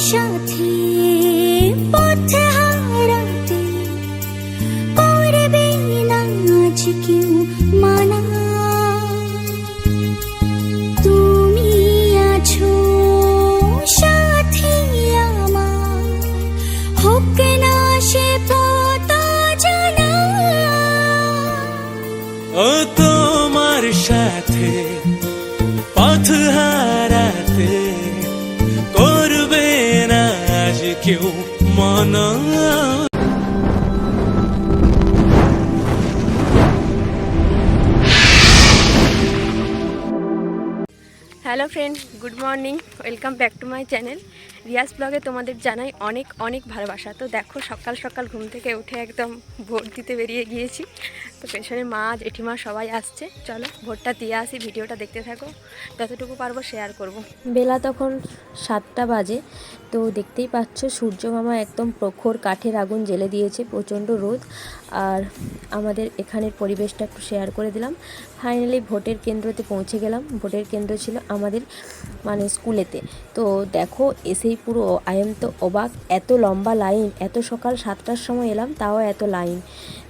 সাথী, পথে তুমি আছো সাথী আমার, হোক না সে পথ জানা ও সাথে পথ হারাতে Bhavana hello friends good morning welcome back to my channel Riyaz ব্লগে তোমাদের জানাই অনেক অনেক ভালোবাসা। তো দেখো, সকাল সকাল ঘুম থেকে উঠে একদম ভোট দিতে বেরিয়ে গিয়েছি। তো পেছনে মা, জেঠিমা সবাই আসছে। চলো ভোটটা দিয়ে আসি, ভিডিওটা দেখতে থাকো। যতটুকু পারব শেয়ার করব। বেলা তখন সাতটা বাজে। তো দেখতেই পাচ্ছ, সূর্য মামা একদম প্রখর কাঠের আগুন জ্বেলে দিয়েছে, প্রচণ্ড রোদ। আর আমাদের এখানের পরিবেশটা একটু শেয়ার করে দিলাম। ফাইনালি ভোটের কেন্দ্রতে পৌঁছে গেলাম। ভোটের কেন্দ্র ছিল আমাদের মানে স্কুলেতে। তো দেখো এসেই পুরো আই তো অবাক, এত লম্বা লাইন, এত সকাল সাতটার সময় এলাম, তাও এত লাইন।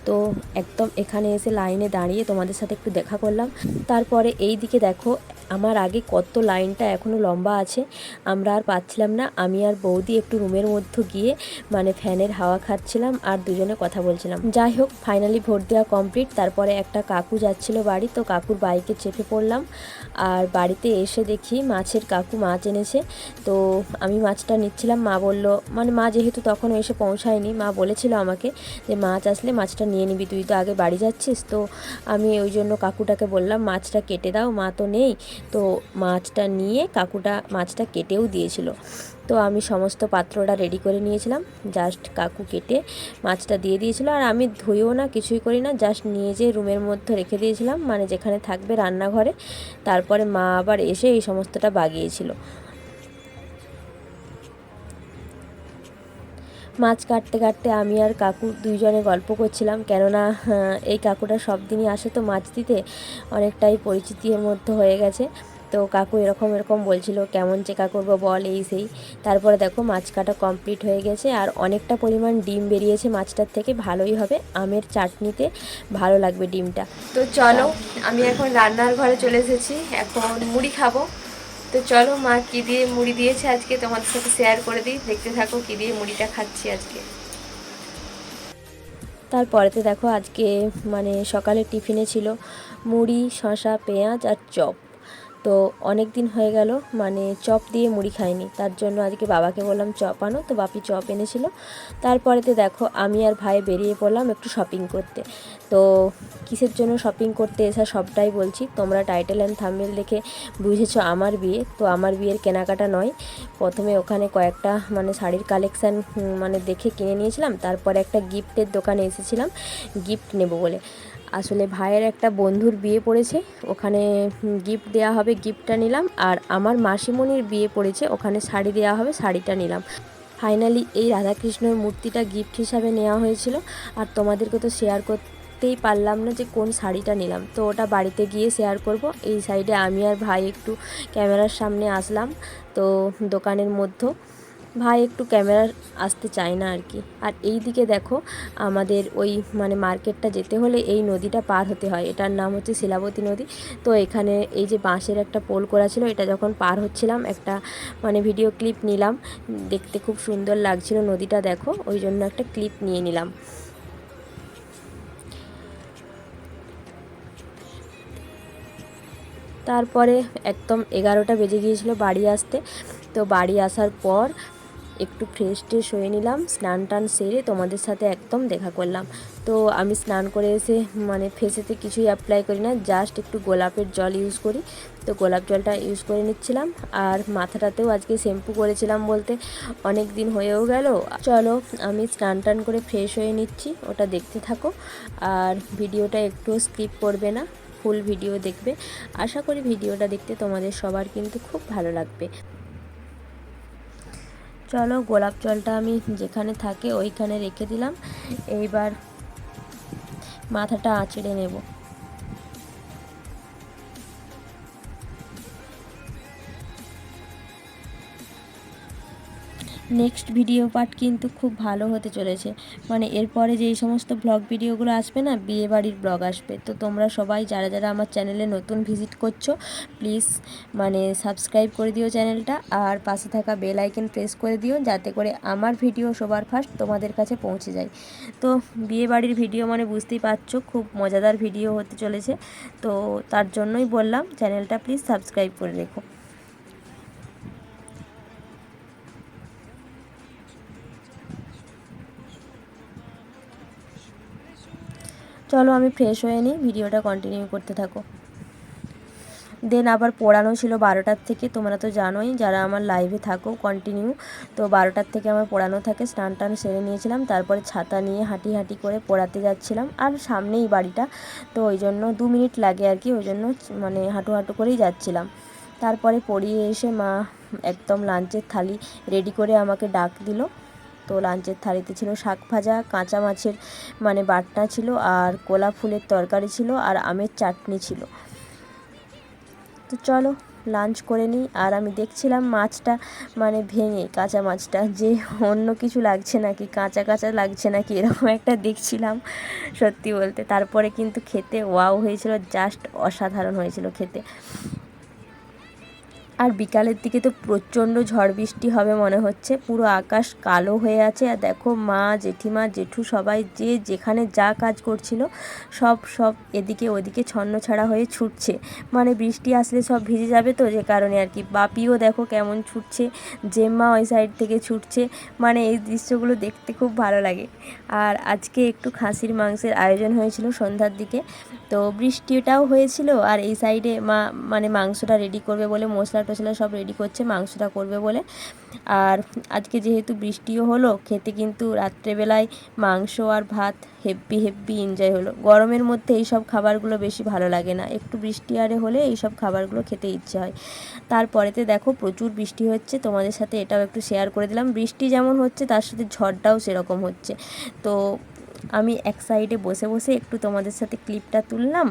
তো একদম এখানে এসে লাইনে দাঁড়িয়ে তোমাদের সাথে একটু দেখা করলাম। তারপরে এই দিকে দেখো আমার আগে কত লাইনটা এখনও লম্বা আছে, আমরা আর পাচ্ছিলাম না। আমি আর বৌদি একটু রুমের মধ্যে গিয়ে মানে ফ্যানের হাওয়া খাচ্ছিলাম আর দুজনে কথা বলছিলাম। যাই হোক ফাইনালি ভোট দেওয়া কমপ্লিট তারপরে একটা কাকু যাচ্ছিল বাড়ি, তো কাকুর বাইকে চেপে পড়লাম। আর বাড়িতে এসে দেখি মাছের কাকু মাছ এনেছে, তো আমি মাছটা নিচ্ছিলাম। মা বলল মানে মা যেহেতু তখন এসে পৌঁছায়নি, মা বলেছিল আমাকে যে মাছ আসলে মাছটা নিয়ে নিবি, তুই তো আগে বাড়ি যাচ্ছিস। তো আমি ওই জন্য কাকুটাকে বললাম, মাছটা কেটে দাও, মা তো নেই তো মাছটা নিয়ে কাকুটা, মাছটা কেটেও দিয়েছিল। তো আমি সমস্ত পাত্রটা রেডি করে নিয়েছিলাম। জাস্ট কাকু কেটে মাছটা দিয়ে দিয়েছিল। আর আমি ধুয়েও না কিছুই করি না জাস্ট নিয়ে যেয়ে রুমের মধ্যে রেখে দিয়েছিলাম। মানে যেখানে থাকবে রান্নাঘরে, তারপরে মা আবার এসে এই সমস্তটা বাগিয়েছিল। মাছ কাটতে কাটতে আমি আর কাকু দুইজনে গল্প করছিলাম। কেননা এই কাকুটা সব দিনই আসে তো মাছ দিতে, অনেকটাই পরিচিতির মধ্যে হয়ে গেছে। তো কাকু এরকম এরকম বলছিল, কেমন চেকা করব বল এই সেই। তারপরে দেখো মাছ কাটা কমপ্লিট হয়ে গেছে, আর অনেকটা পরিমাণ ডিম বেরিয়েছে মাছটার থেকে, ভালোই হবে। আমের চাটনিতে ভালো লাগবে ডিমটা। তো চলো, আমি এখন রান্নার ঘরে চলে এসেছি, এখন মুড়ি খাব। তো চলো মা কী দিয়ে মুড়ি দিয়েছে আজকে তোমাদের সাথে শেয়ার করে দিই। দেখতে থাকো কী দিয়ে মুড়িটা খাচ্ছি আজকে। তারপরেতে দেখো আজকে মানে সকালে টিফিনে ছিল মুড়ি শশা পেঁয়াজ আর চপ। তো অনেক দিন হয়ে গেল মানে চপ দিয়ে মুড়ি খাইনি। তার জন্য আজকে বাবাকে বললাম, চপ আনো। তো বাপি চপ এনেছিল। তারপরেতে দেখো, আমি আর ভাই বেরিয়ে পড়লাম একটু শপিং করতে। তো কিসের জন্য শপিং করতে এসা সবটাই বলছি। তোমরা টাইটেল অ্যান্ড থাম্বেল দেখে বুঝেছ আমার বিয়ে। তো আমার বিয়ের কেনাকাটা নয়। প্রথমে ওখানে কয়েকটা মানে শাড়ির কালেকশান মানে দেখে কিনে নিয়েছিলাম। তারপরে একটা গিফটের দোকানে এসেছিলাম। গিফট নেব বলে। আসলে ভাইয়ের একটা বন্ধুর বিয়ে পড়েছে, ওখানে গিফট দেওয়া হবে গিফটটা নিলাম, আর আমার মাসিমণির বিয়ে পড়েছে, ওখানে শাড়ি দেওয়া হবে, শাড়িটা নিলাম। ফাইনালি এই রাধাকৃষ্ণের মূর্তিটা গিফট হিসাবে নেওয়া হয়েছিল, আর তোমাদেরকে তো শেয়ার করতেই পারলাম না যে কোন শাড়িটা নিলাম। তো ওটা বাড়িতে গিয়ে শেয়ার করব, এই সাইডে আমি আর ভাই একটু ক্যামেরার সামনে আসলাম, তো দোকানের মধ্যে। ভাই একটু ক্যামেরা আসতে চায় না আর কি। আর এই দিকে দেখো, আমাদের ওই মানে মার্কেটটা যেতে হলে এই নদীটা পার হতে হয়। এটার নাম হচ্ছে শিলাবতী নদী। তো এখানে এই যে বাঁশের একটা পোল করা ছিল, এটা যখন পার হচ্ছিলাম, একটা মানে ভিডিও ক্লিপ নিলাম। দেখতে খুব সুন্দর লাগছিল নদীটা, দেখো। ওই জন্য একটা ক্লিপ নিয়ে নিলাম। তারপরে একদম এগারোটা বেজে গিয়েছিল বাড়ি আসতে। তো বাড়ি আসার পর একটু ফ্রেশ ট্রেশ হয়ে নিলাম, স্নান টান সেরে তোমাদের সাথে একদম দেখা করলাম। তো আমি স্নান করে এসে মানে ফেসেতে কিছুই অ্যাপ্লাই করি না জাস্ট একটু গোলাপের জল ইউজ করি। তো গোলাপ জলটা ইউজ করে নিচ্ছিলাম, আর মাথাটাতেও আজকে শ্যাম্পু করেছিলাম বলতে অনেক দিন হয়েও গেল। চলো আমি স্নান টান করে ফ্রেশ হয়ে নিচ্ছি, ওটা দেখতে থাকো। আর ভিডিওটা একটু স্কিপ করবে না ফুল ভিডিও দেখবে। আশা করি ভিডিওটা দেখতে তোমাদের সবার কিন্তু খুব ভালো লাগবে। চলো গোলাপ জলটা আমি যেখানে থাকে ওইখানে রেখে দিলাম। এইবার মাথাটা আঁচড়ে নেব। নেক্সট ভিডিও পার্ট কিন্তু খুব ভালো হতে চলেছে। মানে এরপরে যে সমস্ত ব্লগ ভিডিওগুলো আসবে না বিয়ে বাড়ির ব্লগ আসবে। তো তোমরা সবাই যারা যারা আমার চ্যানেলে নতুন ভিজিট করছ, প্লিজ মানে সাবস্ক্রাইব করে দিও চ্যানেলটা আর পাশে থাকা বেল আইকন প্রেস করে দিও যাতে করে আমার ভিডিও সবার ফার্স্ট তোমাদের কাছে পৌঁছে যায়। তো বিয়ে বাড়ির ভিডিও মানে বুঝতেই পারছ, খুব মজাদার ভিডিও হতে চলেছে। তো তার জন্যই বললাম, চ্যানেলটা প্লিজ সাবস্ক্রাইব করে রেখো। চলো আমি ফ্রেশ হয়ে নিই ভিডিওটা কন্টিনিউ করতে থাকো। দেন আবার পড়ানো ছিল বারোটার থেকে, তোমরা তো জানোই যারা আমার লাইভে থাকো কন্টিনিউ তো বারোটার থেকে আমার পড়ানো থাকে, স্নান টান সেরে নিয়েছিলাম, তারপরে ছাতা নিয়ে হাঁটি হাঁটি করে পড়াতে যাচ্ছিলাম, আর সামনেই বাড়িটা, তো ওই জন্য দু মিনিট লাগে আর কি, ওই জন্য মানে হাঁটু হাঁটু করেই যাচ্ছিলাম। তারপরে পড়িয়ে এসে মা একদম লাঞ্চের থালি রেডি করে আমাকে ডাক দিল। তো লাঞ্চের থালিতে ছিল শাক ভাজা, কাঁচা মাছের মানে বাটনা ছিল আর কোলা ফুলের তরকারি ছিল আর আমের চাটনি ছিল। তো চলো লাঞ্চ করে নিই আর আমি দেখছিলাম মাছটা মানে ভেঙে, কাঁচা মাছটা যে অন্য কিছু লাগছে নাকি, কাঁচা কাঁচা লাগছে নাকি এরকম একটা দেখছিলাম সত্যি বলতে। তারপরে কিন্তু খেতে ওয়াও হয়েছিল জাস্ট অসাধারণ হয়েছিল খেতে। আর বিকালের দিকে তো প্রচণ্ড ঝড় বৃষ্টি হবে মনে হচ্ছে। পুরো আকাশ কালো হয়ে আছে আর দেখো মা, জেঠিমা, জেঠু সবাই যে যেখানে যা কাজ করছিল, সব সব এদিকে ওদিকে ছন্ন ছাড়া হয়ে ছুটছে। মানে বৃষ্টি আসলে সব ভিজে যাবে তো যে কারণে আর কি। বাপিও দেখো কেমন ছুটছে, জেম্মা ওই সাইড থেকে ছুটছে। মানে এই দৃশ্যগুলো দেখতে খুব ভালো লাগে। আর আজকে একটু খাসির মাংসের আয়োজন হয়েছিল সন্ধ্যার দিকে। তো বৃষ্টিটাও হয়েছিল আর এই সাইডে মা মানে মাংসটা রেডি করবে বলে মশলা টশলা সব রেডি করছে, মাংসটা করবে বলে। আর আজকে যেহেতু বৃষ্টিও হলো, খেতে কিন্তু রাত্রেবেলায় মাংস আর ভাত হেব্বি হেব্বি এনজয় হলো। গরমের মধ্যে এই সব খাবারগুলো বেশি ভালো লাগে না। একটু বৃষ্টি আরে হলে এই সব খাবারগুলো খেতে ইচ্ছে হয়। তারপরেতে দেখো প্রচুর বৃষ্টি হচ্ছে, তোমাদের সাথে এটাও একটু শেয়ার করে দিলাম। বৃষ্টি যেমন হচ্ছে, তার সাথে ঝড়টাও সেরকম হচ্ছে। তো আমি এক সাইডে বসে বসে একটু তোমাদের সাথে ক্লিপটা তুললাম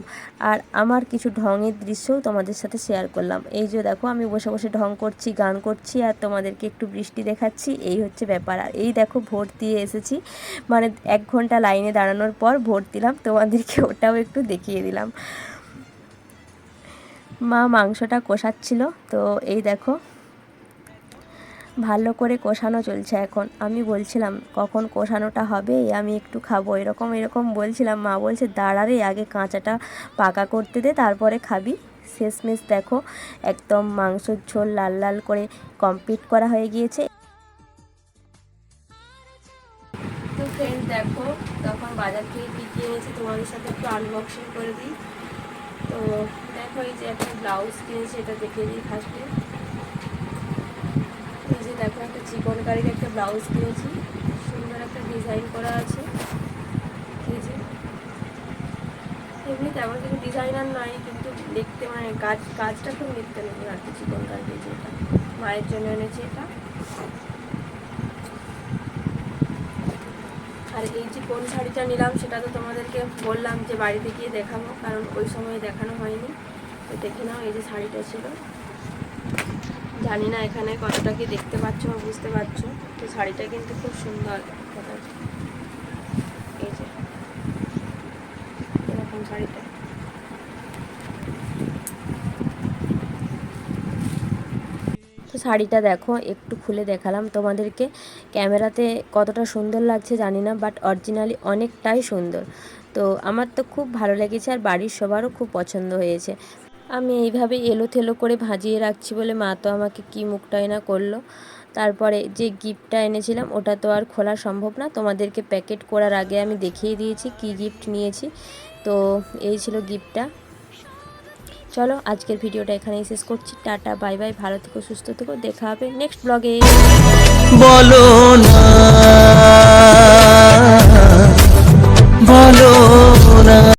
আর আমার কিছু ঢঙের দৃশ্যও তোমাদের সাথে শেয়ার করলাম। এই যে দেখো, আমি বসে বসে ঢং করছি, গান করছি আর তোমাদেরকে একটু বৃষ্টি দেখাচ্ছি, এই হচ্ছে ব্যাপার। আর এই দেখো, ভোট দিয়ে এসেছি। মানে এক ঘণ্টা লাইনে দাঁড়ানোর পর ভোট দিলাম, তোমাদেরকে ওটাও একটু দেখিয়ে দিলাম। মা মাংসটা কষাচ্ছিল, তো এই দেখো ভালো করে কষানো চলছে এখন। আমি বলছিলাম, কখন কষানোটা হবে? আমি একটু খাব। এরকম এরকম বলছিলাম। মা বলছে দাঁড়ারে আগে কাঁচাটা পাকা করতে দে, তারপরে খাবি। শেষমেশ দেখো, একদম মাংসর ঝোল লাল লাল করে কমপ্লিট করা হয়ে গিয়েছে। তো দেখো, তখন বাজার থেকে কী কী এনেছি। তোমাদের সাথে একটু আনবক্সিং করে দিই। তো দেখো, এই যে একটা ব্লাউজ কিনেছি, এটা দেখে দিই ফার্স্টে দেখো একটা চিকন কারির একটা ব্লাউজ কিনেছি সুন্দর একটা ডিজাইন করা আছে। এই যে। এমনি তেমন কিছু ডিজাইনার নয় কিন্তু দেখতে মানে কাজ কাজটা খুব নিত্য নতুন আর কি, চিকন কারি দিয়েছে এটা মায়ের জন্য এনেছি এটা। আর এই যে কোন শাড়িটা নিলাম সেটা তো তোমাদেরকে বললাম যে বাড়িতে গিয়ে দেখাবো, কারণ ওই সময় দেখানো হয়নি। তো দেখে নাও, এই যে শাড়িটা ছিল। জানি না এখানে কতটা কি দেখতে পাচ্ছ বা বুঝতে পারছ, তো শাড়িটা কিন্তু খুব সুন্দর। তো শাড়িটা দেখো, একটু খুলে দেখালাম তোমাদেরকে। ক্যামেরাতে কতটা সুন্দর লাগছে জানি না বাট অরিজিনালি অনেকটাই সুন্দর। তো আমার তো খুব ভালো লেগেছে আর বাড়ির সবারও খুব পছন্দ হয়েছে। আমি এইভাবে এলো থেলো করে ভাজিয়ে রাখছি বলে মা তো আমাকে কি মুখটাই না করল। তারপরে যে গিফটটা এনেছিলাম ওটা তো আর খোলা সম্ভব না। তোমাদেরকে প্যাকেট করার আগে আমি দেখিয়ে দিয়েছি কি গিফট নিয়েছি। তো এই ছিল গিফটটা চলো আজকের ভিডিওটা এখানেই শেষ করছি। টাটা, বাই বাই, ভালো থেকো, সুস্থ থেকো। দেখা হবে নেক্সট ব্লগে বলো না বলো না।